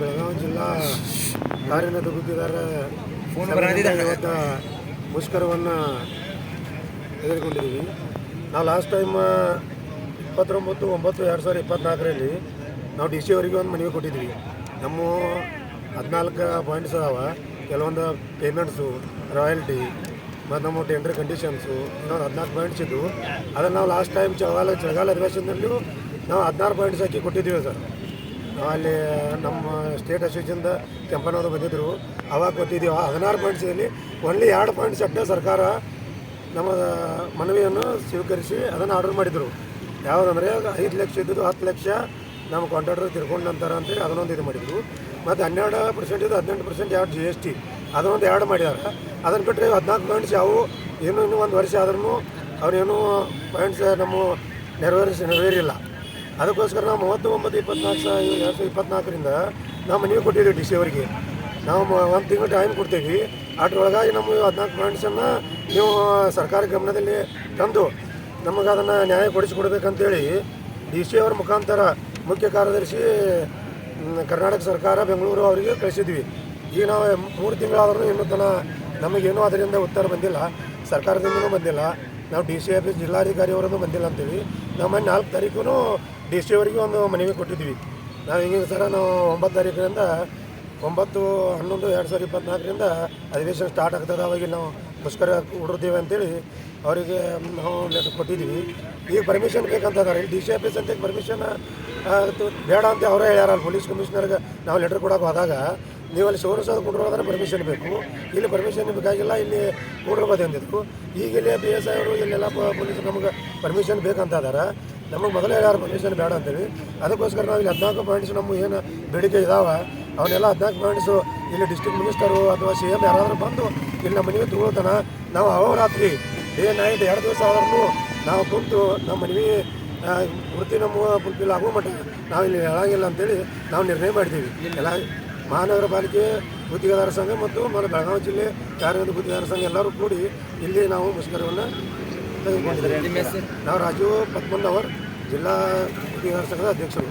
ಬೆಳಗಾವಿ ಜಿಲ್ಲಾ ಕಾರಿನ ಗುತ್ತಿದಾರ ಫೋನ್ ಸಂಘದಿಂದ ಇವತ್ತು ಮುಷ್ಕರವನ್ನು ತೆಗೆದುಕೊಂಡಿದ್ದೀವಿ ನಾವು ಲಾಸ್ಟ್ ಟೈಮ್ ಇಪ್ಪತ್ತೊಂಬತ್ತು ಒಂಬತ್ತು ಎರಡು ಸಾವಿರದ ಇಪ್ಪತ್ನಾಲ್ಕರಲ್ಲಿ ನಾವು ಡಿ ಸಿ ಅವರಿಗೆ ಒಂದು ಮನವಿ ಕೊಟ್ಟಿದ್ವಿ. ನಮ್ಮ ಹದಿನಾಲ್ಕು ಪಾಯಿಂಟ್ಸ್ ಅದಾವ. ಕೆಲವೊಂದು ಪೇಮೆಂಟ್ಸು ರಾಯಲ್ಟಿ ಮತ್ತು ನಮ್ಮ ಟೆಂಡರ್ ಕಂಡೀಷನ್ಸು ಇನ್ನೊಂದು ಹದಿನಾಲ್ಕು ಪಾಯಿಂಟ್ಸ್ ಇದ್ದು ಅದನ್ನು ನಾವು ಲಾಸ್ಟ್ ಟೈಮ್ ಚಳಗಾಲ ಚಳಗಾಲ ಅಧಿವೇಶನದಲ್ಲೂ ನಾವು ಹದಿನಾರು ಪಾಯಿಂಟ್ಸ್ ಹಾಕಿ ಕೊಟ್ಟಿದ್ದೀವಿ ಸರ್ ಅಲ್ಲಿ ನಮ್ಮ ಸ್ಟೇಟ್ ಅಸೋಸಿಯೇಷನ್ದ ಕೆಂಪನವರು ಬಂದಿದ್ದರು. ಅವಾಗ ಕೊಟ್ಟಿದ್ದೀವಿ ಹದಿನಾರು ಪಾಯಿಂಟ್ಸಲ್ಲಿ ಒನ್ಲಿ ಎರಡು ಪಾಯಿಂಟ್ಸ್ ಅಷ್ಟೇ ಸರ್ಕಾರ ನಮ್ಮ ಮನವಿಯನ್ನು ಸ್ವೀಕರಿಸಿ ಅದನ್ನು ಆರ್ಡರ್ ಮಾಡಿದರು. ಯಾವುದಂದರೆ, ಐದು ಲಕ್ಷ ಇದ್ದಿದ್ದು ಹತ್ತು ಲಕ್ಷ ನಮ್ಮ ಕಾಂಟ್ರಾಕ್ಟರ್ ತಿರ್ಕೊಂಡು ನಂತರ ಅಂತೇಳಿ ಅದನ್ನೊಂದು ಇದು ಮಾಡಿದರು. ಮತ್ತು ಹನ್ನೆರಡು ಪರ್ಸೆಂಟ್ ಇದು ಹದಿನೆಂಟು ಪರ್ಸೆಂಟ್ ಎರಡು ಜಿ ಎಸ್ ಟಿ ಅದನ್ನೊಂದು ಎರಡು ಮಾಡಿದ್ದಾರೆ ಅದನ್ನು ಬಿಟ್ಟರೆ ಹದಿನಾಲ್ಕು ಪಾಯಿಂಟ್ಸ್ ಯಾವು ಏನೂ ಇನ್ನೂ ಒಂದು ವರ್ಷ ಆದ್ರೂ ಅವ್ರೇನು ಪಾಯಿಂಟ್ಸ್ ನಮ್ಮ ನೆರವೇರಿಸಿ ನೆರವೇರಿಲ್ಲ. ಅದಕ್ಕೋಸ್ಕರ ನಾವು ಮೂವತ್ತು ಒಂಬತ್ತು ಇಪ್ಪತ್ನಾಲ್ಕು ಸಾವಿರ ಎರಡು ಸಾವಿರದ ಇಪ್ಪತ್ನಾಲ್ಕರಿಂದ ನಾವು ಮನವಿ ಕೊಟ್ಟಿದ್ದೀವಿ ಡಿ ಸಿ ಅವರಿಗೆ. ನಾವು ಒಂದು ತಿಂಗಳು ಟೈಮ್ ಕೊಡ್ತೀವಿ. ಅದ್ರೊಳಗಾಗಿ ನಮ್ಮ ಹದಿನಾಲ್ಕು ಪಾಯಿಂಟ್ಸನ್ನು ನೀವು ಸರ್ಕಾರ ಗಮನದಲ್ಲಿ ತಂದು ನಮಗೆ ಅದನ್ನು ನ್ಯಾಯ ಕೊಡಿಸಿಕೊಡ್ಬೇಕಂತೇಳಿ ಡಿ ಸಿ ಅವರ ಮುಖಾಂತರ ಮುಖ್ಯ ಕಾರ್ಯದರ್ಶಿ ಕರ್ನಾಟಕ ಸರ್ಕಾರ ಬೆಂಗಳೂರು ಅವರಿಗೆ ಕಳಿಸಿದ್ವಿ. ಈಗ ನಾವು ಮೂರು ತಿಂಗಳಾದ್ರೂ ಇನ್ನೂ ತನಕ ನಮಗೇನೂ ಅದರಿಂದ ಉತ್ತರ ಬಂದಿಲ್ಲ. ಸರ್ಕಾರದಿಂದನೂ ಬಂದಿಲ್ಲ. ನಾವು ಡಿ ಸಿ ಆಫೀಸ್ ಜಿಲ್ಲಾಧಿಕಾರಿ ಅವರನ್ನು ಬಂದಿಲ್ಲ ಅಂತೇಳಿ ನಾವು ಮೊನ್ನೆ ನಾಲ್ಕು ತಾರೀಕು ಡಿ ಸಿ ಅವರಿಗೆ ಒಂದು ಮನವಿ ಕೊಟ್ಟಿದ್ವಿ ನಾವು ಹಿಂಗೆ ಸರ ನಾವು ಒಂಬತ್ತು ತಾರೀಕಿನಿಂದ ಒಂಬತ್ತು, ಹನ್ನೊಂದು, ಎರಡು ಸಾವಿರದ ಇಪ್ಪತ್ನಾಲ್ಕರಿಂದ ಅಧಿವೇಶನ ಸ್ಟಾರ್ಟ್ ಆಗ್ತದೆ. ಅವಾಗ ನಾವು ಮುಷ್ಕರ ಹುಡುರ್ತೀವಿ ಅಂತೇಳಿ ಅವರಿಗೆ ನಾವು ಲೆಟರ್ ಕೊಟ್ಟಿದ್ದೀವಿ. ಈಗ ಪರ್ಮಿಷನ್ ಬೇಕಂತ ಇಲ್ಲಿ ಡಿ ಸಿ ಆಫೀಸ್ ಅಂತ ಪರ್ಮಿಷನ್ ಬೇಡ ಅಂತ ಅವರೇ ಹೇಳ್ಯಾರ ಪೊಲೀಸ್ ಕಮಿಷನರ್ಗೆ ನಾವು ಲೆಟರ್ ಕೊಡೋಕೆ ಹೋದಾಗ ನೀವು ಅಲ್ಲಿ ಸೋರಸೋದು ಕೊಟ್ಟಿರೋದ್ರೆ ಪರ್ಮಿಷನ್ ಬೇಕು. ಇಲ್ಲಿ ಪರ್ಮಿಷನ್ ಬೇಕಾಗಿಲ್ಲ ಇಲ್ಲಿ ಕೊಡಿರ್ಬೋದು ಅಂದಿದ್ರು. ಈಗ ಇಲ್ಲಿ ಬಿ ಎಸ್ ಐ ಅವರು ಇಲ್ಲೆಲ್ಲ ಪೊಲೀಸ್ ನಮಗೆ ಪರ್ಮಿಷನ್ ಬೇಕಂತ ಇದ್ದಾರೆ ನಮಗೆ ಮೊದಲೇ ಯಾರು ಪರ್ಮಿಷನ್ ಬೇಡ ಅಂತೇಳಿ. ಅದಕ್ಕೋಸ್ಕರ ನಾವು ಇಲ್ಲಿ ಹದಿನಾಲ್ಕು ಪಾಯಿಂಟ್ಸ್ ನಮ್ಮ ಏನು ಬೇಡಿಕೆ ಇದಾವೆ ಅವನ್ನೆಲ್ಲ ಹದಿನಾಲ್ಕು ಪಾಯಿಂಟ್ಸು ಇಲ್ಲಿ ಡಿಸ್ಟ್ರಿಕ್ಟ್ ಮಿನಿಸ್ಟರು ಅಥವಾ ಸಿ ಎಂ ಯಾರಾದರೂ ಬಂದು ಇಲ್ಲಿ ನಮ್ಮ ಮನೆಗೆ ತಗೊಳ್ತಾನ. ನಾವು ಅವರಾತ್ರಿ ಡೇ ನೈಟ್ ಎರಡು ದಿವಸ ಆದ್ರೂ ನಾವು ಕುಂತು ನಮ್ಮ ಮನವಿ ಆ, ವೃತ್ತಿ ನಮ್ಮ ಫುಲ್ಫಿಲ್ ಆಗೋ ಮಟ್ಟ ನಾವು ಇಲ್ಲಿ ಹೇಳಂಗಿಲ್ಲ ಅಂತೇಳಿ ನಾವು ನಿರ್ಣಯ ಮಾಡಿದ್ದೀವಿ. ಎಲ್ಲ ಮಹಾನಗರ ಪಾಲಿಕೆ ಗುತ್ತಿಗೆದಾರ ಸಂಘ ಮತ್ತು ನಮ್ಮ ಬೆಳಗಾವಿ ಜಿಲ್ಲೆ ಕಾರ್ಯಗಂಧ ಗುತ್ತಿಗೆದಾರ ಸಂಘ ಎಲ್ಲರೂ ಕೂಡಿ ಇಲ್ಲಿ ನಾವು ಮುಷ್ಕರವನ್ನು ತೆಗೆದುಕೊಂಡಿದ್ದೇವೆ. ನಾವು ರಾಜೀವ್ ರಾಜು ಪದ್ಮನ್ನವರ್ ಜಿಲ್ಲಾ ಗುತ್ತಿಗೆದಾರ ಸಂಘದ ಅಧ್ಯಕ್ಷರು.